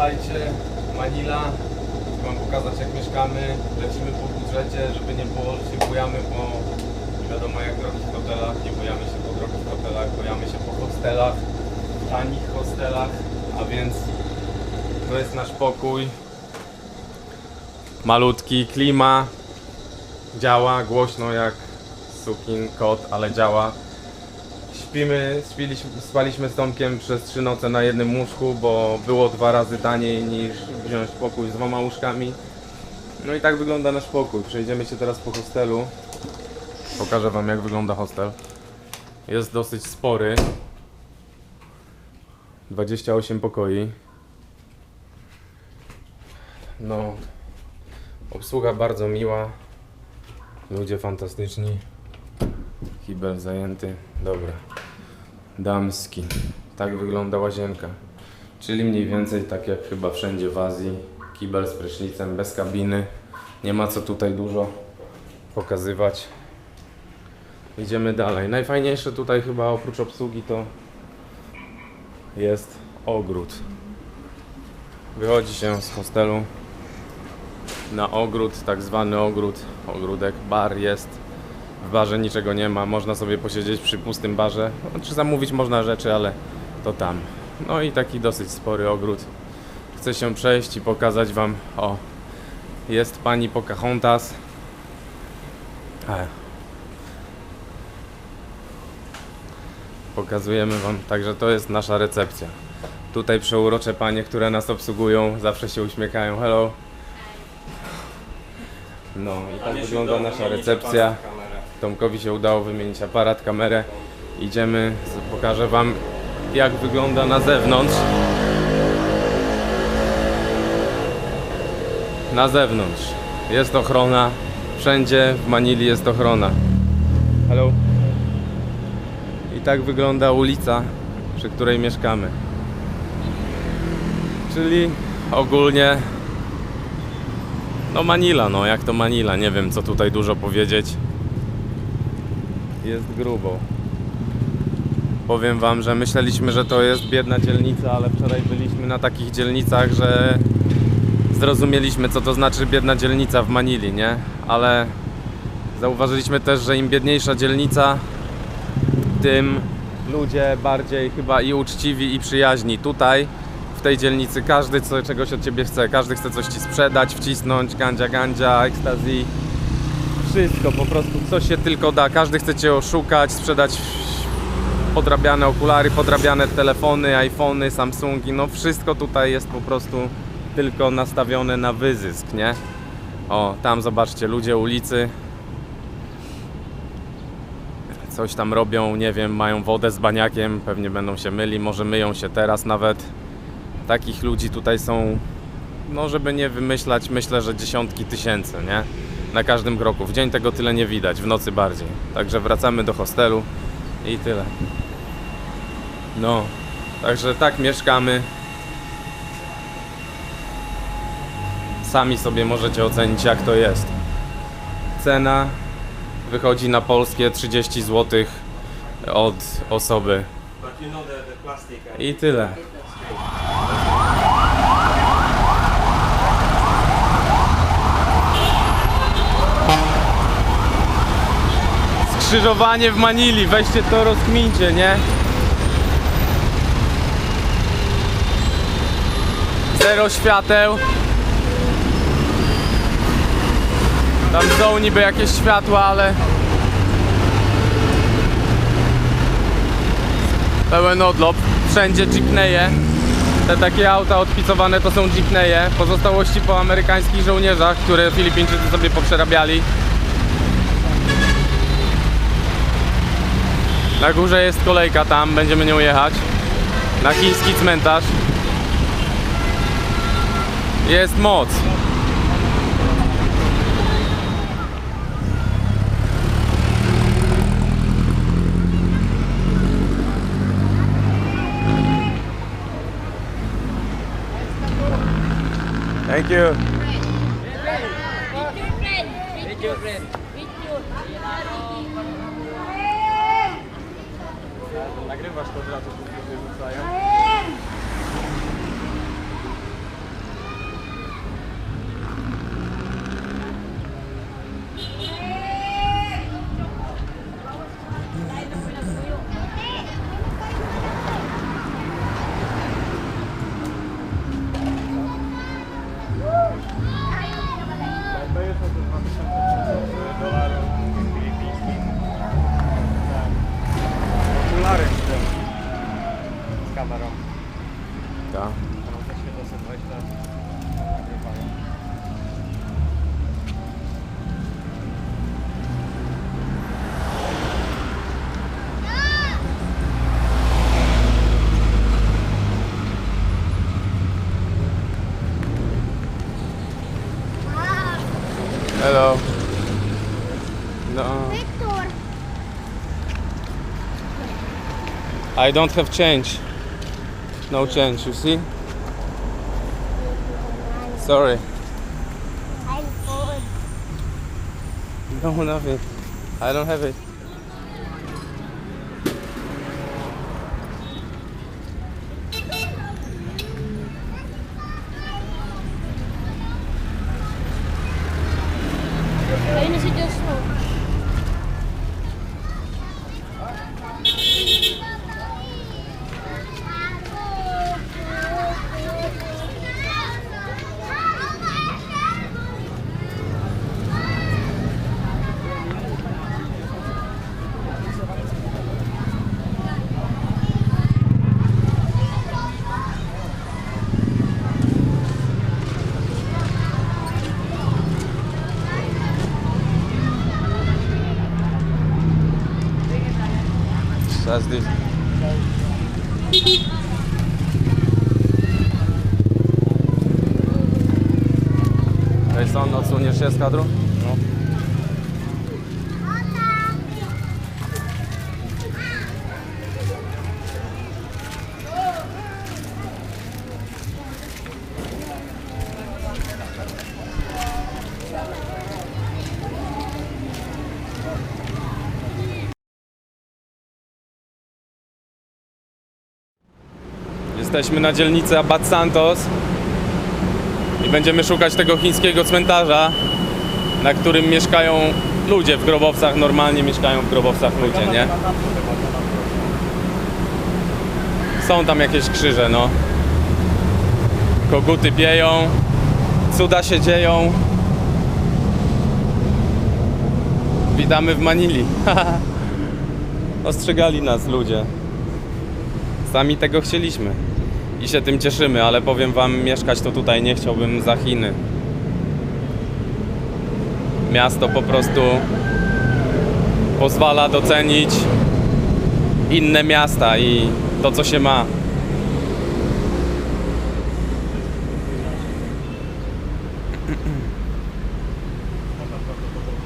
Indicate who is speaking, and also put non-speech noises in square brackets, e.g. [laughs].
Speaker 1: Słuchajcie, Manila, wam pokazać jak mieszkamy, lecimy po budżecie, żeby nie było, że się bujamy po, nie wiadomo jak drogich hotelach, nie bujamy się po drogich hotelach, bujamy się po hostelach, tanich hostelach, a więc to jest nasz pokój, malutki, klima, działa, głośno jak sukin kot, ale działa. Śpimy, spiliśmy, spaliśmy z Tomkiem przez trzy noce na jednym łóżku, bo było dwa razy taniej niż wziąć pokój z dwoma łóżkami. No i tak wygląda nasz pokój. Przejdziemy się teraz po hostelu. Pokażę wam jak wygląda hostel. Jest dosyć spory. 28 pokoi. No, obsługa bardzo miła. Ludzie fantastyczni. Kibel zajęty. Dobra. Damski. Tak wygląda łazienka. Czyli mniej więcej tak jak chyba wszędzie w Azji. Kibel z prysznicem, bez kabiny. Nie ma co tutaj dużo pokazywać. Idziemy dalej. Najfajniejsze tutaj chyba oprócz obsługi to jest ogród. Wychodzi się z hostelu na ogród, tak zwany ogród, ogródek, bar jest. W barze niczego nie ma, można sobie posiedzieć przy pustym barze. Czy zamówić można rzeczy, ale to tam. No i taki dosyć spory ogród. Chcę się przejść i pokazać wam. O, jest pani Pocahontas. E. Pokazujemy wam, także to jest nasza recepcja. Tutaj przeurocze panie, które nas obsługują, zawsze się uśmiechają. Hello. No i tak wygląda nasza recepcja. Tomkowi się udało wymienić aparat, kamerę. Idziemy, pokażę Wam jak wygląda na zewnątrz. Na zewnątrz jest ochrona. Wszędzie w Manili jest ochrona. Hello. I tak wygląda ulica, przy której mieszkamy. Czyli ogólnie no Manila, no jak to Manila, nie wiem co tutaj dużo powiedzieć. Jest grubo. Powiem wam, że myśleliśmy, że to jest biedna dzielnica, ale wczoraj byliśmy na takich dzielnicach, że zrozumieliśmy co to znaczy biedna dzielnica w Manili, nie? Ale zauważyliśmy też, że im biedniejsza dzielnica, tym ludzie bardziej chyba i uczciwi i przyjaźni. Tutaj w tej dzielnicy każdy co, czegoś od ciebie chce, każdy chce coś ci sprzedać, wcisnąć, gandzia, gandzia, ecstasy. Wszystko, po prostu co się tylko da. Każdy chce cię oszukać, sprzedać podrabiane okulary, podrabiane telefony, iPhony, Samsungi. No wszystko tutaj jest po prostu tylko nastawione na wyzysk, nie? O, tam zobaczcie, ludzie ulicy coś tam robią, nie wiem, mają wodę z baniakiem, pewnie będą się myli, może myją się teraz nawet. Takich ludzi tutaj są, no żeby nie wymyślać, myślę, że dziesiątki tysięcy, nie? Na każdym kroku. W dzień tego tyle nie widać, w nocy bardziej. Także wracamy do hostelu i tyle. No, także tak mieszkamy. Sami sobie możecie ocenić, jak to jest. Cena wychodzi na polskie 30 zł od osoby. I tyle. Skrzyżowanie w Manili, weźcie to rozkmincie, nie? Zero świateł. Tam są niby jakieś światła, ale pełen odlop. Wszędzie jeepneje. Te takie auta odpicowane to są jeepneje. Pozostałości po amerykańskich żołnierzach, które Filipińczycy sobie poprzerabiali. Na górze jest kolejka tam, będziemy nią jechać. Na chiński cmentarz. Jest moc. Thank you.
Speaker 2: With your friend. With your
Speaker 1: Nagrywasz to od razu, da. Hello. No.
Speaker 3: Victor.
Speaker 1: I don't have change. No change, you see? Sorry. [laughs] No, nothing. I don't have it. That's this. Jason, odsuniesz się z kadru? Jesteśmy na dzielnicy Abad Santos i będziemy szukać tego chińskiego cmentarza, na którym mieszkają ludzie w grobowcach. Normalnie mieszkają w grobowcach ludzie, nie? Są tam jakieś krzyże, no. Koguty pieją, cuda się dzieją. Witamy w Manili. [laughs] Ostrzegali nas ludzie. Sami tego chcieliśmy i się tym cieszymy, ale powiem wam, mieszkać to tutaj nie chciałbym za Chiny. Miasto po prostu pozwala docenić inne miasta i to, co się ma.